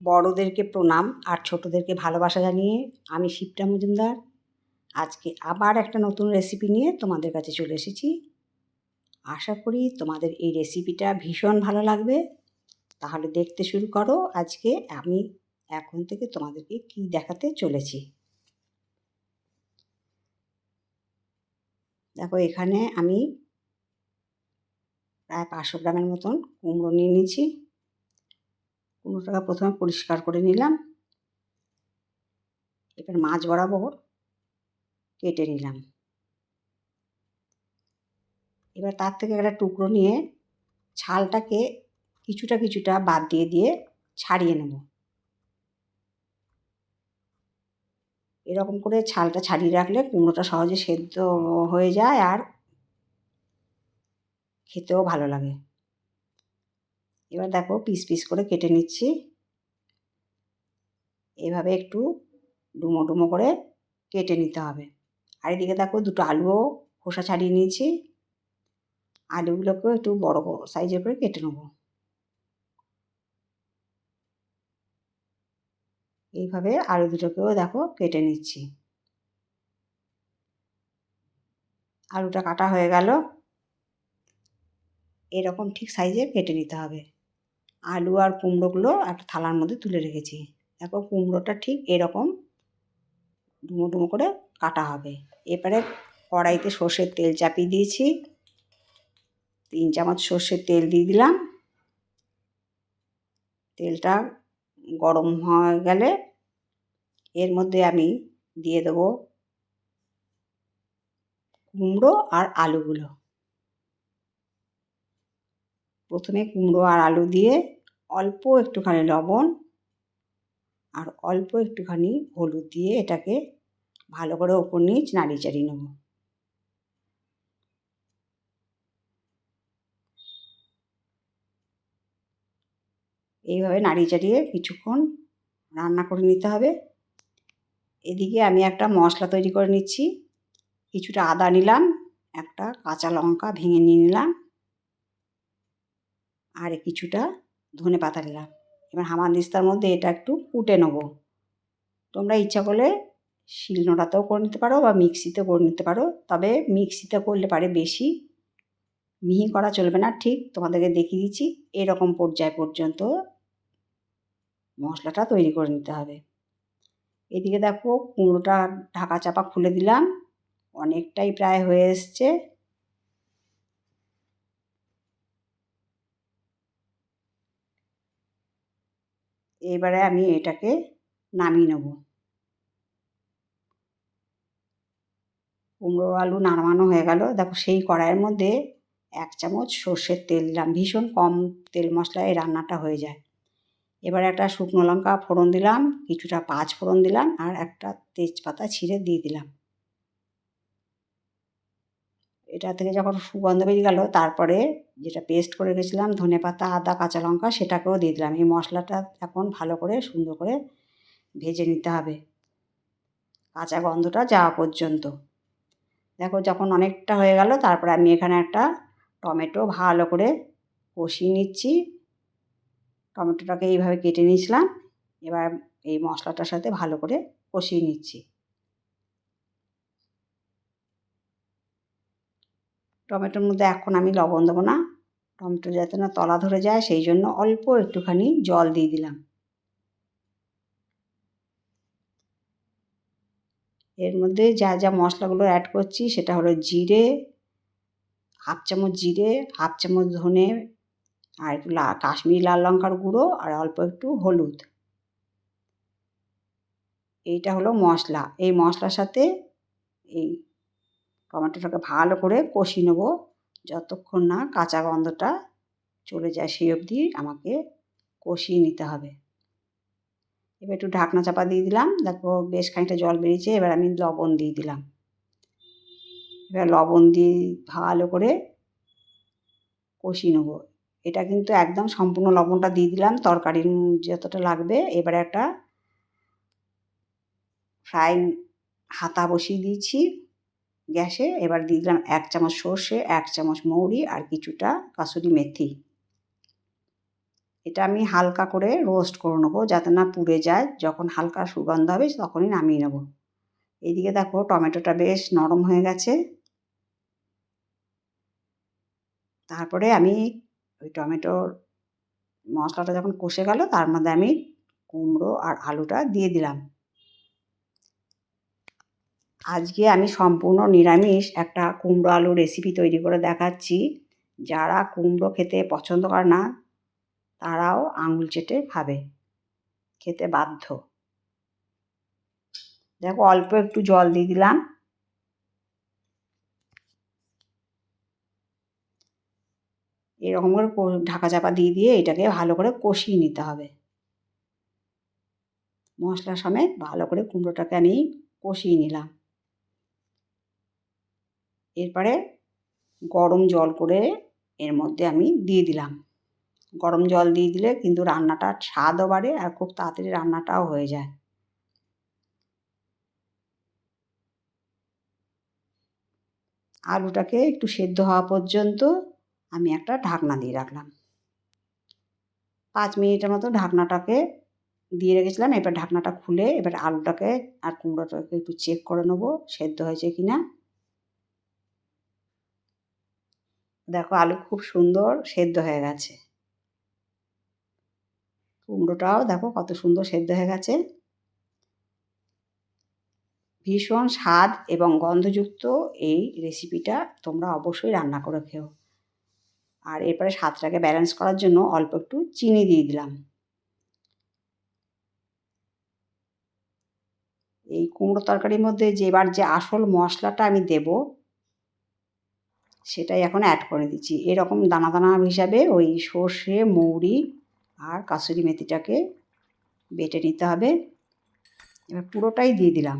বড়োদেরকে প্রণাম আর ছোটোদেরকে ভালোবাসা জানিয়ে আমি শিবটা মজুমদার। আজকে আবার একটা নতুন রেসিপি নিয়ে তোমাদের কাছে চলে এসেছি। আশা করি তোমাদের এই রেসিপিটা ভীষণ ভালো লাগবে। তাহলে দেখতে শুরু করো আজকে আমি এখন থেকে তোমাদেরকে কি দেখাতে চলেছি। দেখো এখানে আমি প্রায় পাঁচশো গ্রামের মতন কুমড়ো নিয়ে নিয়েছি। কুমড়োটাকে প্রথমে পরিষ্কার করে নিলাম। এবার মাছ বরাবর কেটে নিলাম। এবার তার থেকে একটা টুকরো নিয়ে ছালটাকে কিছুটা কিছুটা বাদ দিয়ে দিয়ে ছাড়িয়ে নেব। এরকম করে ছালটা ছাড়িয়ে রাখলে কুমড়োটা সহজে সেদ্ধ হয়ে যায় আর খেতেও ভালো লাগে। এবার দেখো পিস পিস করে কেটে নিচ্ছি। এভাবে একটু ডুমো ডুমো করে কেটে নিতে হবে। আর এদিকে দেখো দুটো আলুও খোসা ছাড়িয়ে নিয়েছি। আলুগুলোকেও একটু বড় সাইজের করে কেটে নেব। এইভাবে আলু দুটোকেও দেখো কেটে নিচ্ছি। আলুটা কাটা হয়ে গেল। এরকম ঠিক সাইজে কেটে নিতে হবে। আলু আর কুমড়োগুলো একটা থালার মধ্যে তুলে রেখেছি। দেখো কুমড়োটা ঠিক এরকম ডুমো ডুমো করে কাটা হবে। এবারে কড়াইতে সর্ষের তেল চাপিয়ে দিয়েছি। তিন চামচ সর্ষের তেল দিয়ে দিলাম। তেলটা গরম হয়ে গেলে এর মধ্যে আমি দিয়ে দেবো কুমড়ো আর আলুগুলো। প্রথমে কুমড়ো আর আলু দিয়ে অল্প একটুখানি লবণ আর অল্প একটুখানি হলুদ দিয়ে এটাকে ভালো করে ওপর নিচ নাড়িয়ে চাড়িয়ে নেব। এইভাবে নাড়িয়ে চাড়িয়ে কিছুক্ষণ রান্না করে নিতে হবে। এদিকে আমি একটা মশলা তৈরি করে নিচ্ছি। কিছুটা আদা নিলাম, একটা কাঁচা লঙ্কা ভেঙে নিয়ে নিলাম। আর কিছুটা ধনে পাতা নিলাম। এবার হামানদিস্তার মধ্যে এটা একটু কুটে নেব। তোমরা ইচ্ছা করলে শিলনোড়াতেও করে নিতে পারো বা মিক্সিতে করে নিতে পারো। তবে মিক্সিতে করলে পারে বেশি। মিহি করা চলবে না, ঠিক তোমাদেরকে দেখিয়ে দিচ্ছি। এরকম পর্যায় পর্যন্ত মশলাটা তৈরি করে নিতে হবে। এদিকে দেখো কুমড়োটা ঢাকা চাপা খুলে দিলাম। অনেকটাই প্রায় হয়ে এসছে। এবারে আমি এটাকে নামিয়ে নেব। কুমড়ো আলু নামানো হয়ে গেল। দেখো সেই কড়াইয়ের মধ্যে এক চামচ সর্ষের তেল দিলাম। ভীষণ কম তেল মশলায় রান্নাটা হয়ে যায়। এবার একটা শুকনো লঙ্কা ফোড়ন দিলাম, কিছুটা পাঁচ ফোড়ন দিলাম আর একটা তেজপাতা ছিঁড়ে দিয়ে দিলাম। এটা থেকে যখন সুগন্ধ বেরিয়ে গেল, তারপরে যেটা পেস্ট করে রেখেছিলাম, ধনে পাতা, আদা, কাঁচা লঙ্কা, সেটাকেও দিয়ে দিলাম। এই মশলাটা এখন ভালো করে সুন্দর করে ভেজে নিতে হবে। কাঁচা গন্ধটা যাওয়া পর্যন্ত। দেখো যখন অনেকটা হয়ে গেল, তারপরে আমি এখানে একটা টমেটো ভালো করে কষিয়ে নিচ্ছি। টমেটোটাকে এইভাবে কেটে নিয়েছিলাম। এবার এই মশলাটার সাথে ভালো করে কষিয়ে নিচ্ছি। টমেটোর মধ্যে এখন আমি লবণ দেবো না। টমেটো যাতে না তলা ধরে যায়, সেই জন্য অল্প একটুখানি জল দিয়ে দিলাম। এর মধ্যে যা যা মশলাগুলো অ্যাড করছি, সেটা হলো জিরে, হাফ চামচ জিরে, হাফ চামচ ধনে, আর একটু কাশ্মীরি লাল লঙ্কার গুঁড়ো, আর অল্প একটু হলুদ। এইটা হলো মশলা। এই মশলার সাথে এই টমেটোটাকে ভালো করে কষি নেব। যতক্ষণ না কাঁচা গন্ধটা চলে যায় সেই অবধি আমাকে কষিয়ে নিতে হবে। এবার একটু ঢাকনা চাপা দিয়ে দিলাম। দেখো বেশ খানিকটা জল বেরিয়েছে, এবার আমি লবণ দিয়ে দিলাম। এবার লবণ দিয়ে ভালো করে কষিয়ে নেব। এটা কিন্তু একদম সম্পূর্ণ লবণটা দিয়ে দিলাম, তরকারির যতটা লাগবে। এবারে একটা ফ্রাইং হাতা বসিয়ে দিয়েছি। গ্যাসে এবার দিয়ে দিলাম এক চামচ সর্ষে, এক চামচ মৌরি আর কিছুটা কাসুরি মেথি। এটা আমি হালকা করে রোস্ট করে নেব যাতে না পুড়ে যায়। যখন হালকা সুগন্ধ হবে তখনই নামিয়ে নেব। এইদিকে দেখো টমেটোটা বেশ নরম হয়ে গেছে। তারপরে আমি ওই টমেটোর মশলাটা যখন কষে গেল তার মধ্যে আমি কুমড়ো আর আলুটা দিয়ে দিলাম। আজকে আমি সম্পূর্ণ নিরামিষ একটা কুমড়ো আলু রেসিপি তৈরি করে দেখাচ্ছি। যারা কুমড়ো খেতে পছন্দ করে না, তারাও আঙুল চেটে খাবে। খেতে বাধ্য। দেখো, অল্প একটু জল দিয়ে দিলাম। এরকম করে ঢাকা চাপা দিয়ে দিয়ে এটাকে ভালো করে কষিয়ে নিতে হবে। মশলা সমেত ভালো করে কুমড়োটাকে আমি কষিয়ে নিলাম। এরপরে গরম জল করে এর মধ্যে আমি দিয়ে দিলাম। গরম জল দিয়ে দিলে কিন্তু রান্নাটা স্বাদও বাড়ে আর খুব তাড়াতাড়ি রান্নাটাও হয়ে যায়। আলুটাকে একটু সেদ্ধ হওয়া পর্যন্ত আমি একটা ঢাকনা দিয়ে রাখলাম। পাঁচ মিনিটের মতো ঢাকনাটাকে দিয়ে রেখেছিলাম, এবার ঢাকনাটা খুলে এবার আলুটাকে আর কুমড়োটাকে একটু চেক করে নেব, সেদ্ধ হয়েছে কি না দেখো আলু খুব সুন্দর সেদ্ধ হয়ে গেছে। কুমড়োটাও দেখো কত সুন্দর সেদ্ধ হয়ে গেছে। ভীষণ স্বাদ এবং গন্ধযুক্ত এই রেসিপিটা তোমরা অবশ্যই রান্না করে খেও। আর এরপরে স্বাদটাকে ব্যালেন্স করার জন্য অল্প একটু চিনি দিয়ে দিলাম। এই কুমড়ো তরকারির মধ্যে যেবার যে আসল মশলাটা আমি দেব সেটাই এখন অ্যাড করে দিচ্ছি। এরকম দানা দানা হিসাবে ওই সর্ষে, মৌরি আর কাসুরি মেথিটাকে বেটে নিতে হবে। এবার পুরোটাই দিয়ে দিলাম।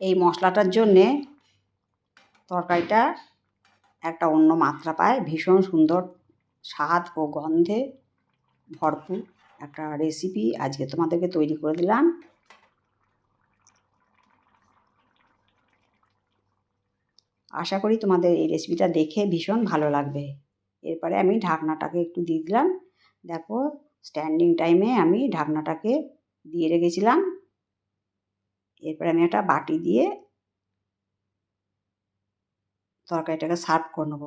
এই মশলাটার জন্যে তরকারিটা একটা অন্য মাত্রা পায়। ভীষণ সুন্দর স্বাদ ও গন্ধে ভরপুর একটা রেসিপি আজকে তোমাদেরকে তৈরি করে দিলাম। আশা করি তোমাদের এই রেসিপিটা দেখে ভীষণ ভালো লাগবে। এরপরে আমি ঢাকনাটাকে একটু দিয়ে দিলাম। দেখো স্ট্যান্ডিং টাইমে আমি ঢাকনাটাকে দিয়ে রেখেছিলাম। এরপরে আমি একটা বাটি দিয়ে তরকারিটাকে সার্ভ করে নেব।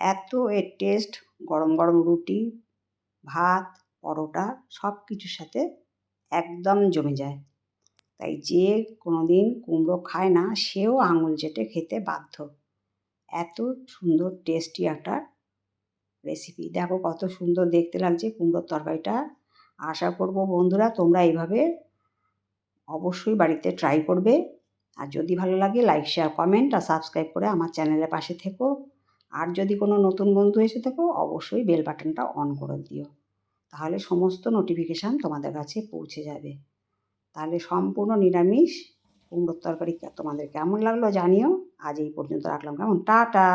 এত এর টেস্ট গরম গরম রুটি, ভাত, পরোটা সব কিছুর সাথে একদম জমে যায়। তাই যে কোনো দিন কুমড়ো খায় না, সেও আঙুল চেটে খেতে বাধ্য। এত সুন্দর টেস্টি একটা রেসিপি দেখো কত সুন্দর দেখতে লাগছে কুমড়োর তরকারিটা। আশা করব বন্ধুরা তোমরা এইভাবে অবশ্যই বাড়িতে ট্রাই করবে। আর যদি ভালো লাগে লাইক শেয়ার কমেন্ট আর সাবস্ক্রাইব করে আমার চ্যানেলের পাশে থেকো। আর যদি কোনো নতুন বন্ধু এসে থাকো, অবশ্যই বেল বাটনটা অন করে দিও। তাহলে সমস্ত নোটিফিকেশান তোমাদের কাছে পৌঁছে যাবে। তাহলে সম্পূর্ণ নিরামিষ, কুমড়োর তরকারি তোমাদের কেমন লাগল জানিও। আজ এই পর্যন্ত রাখলাম। কেমন? টাটা!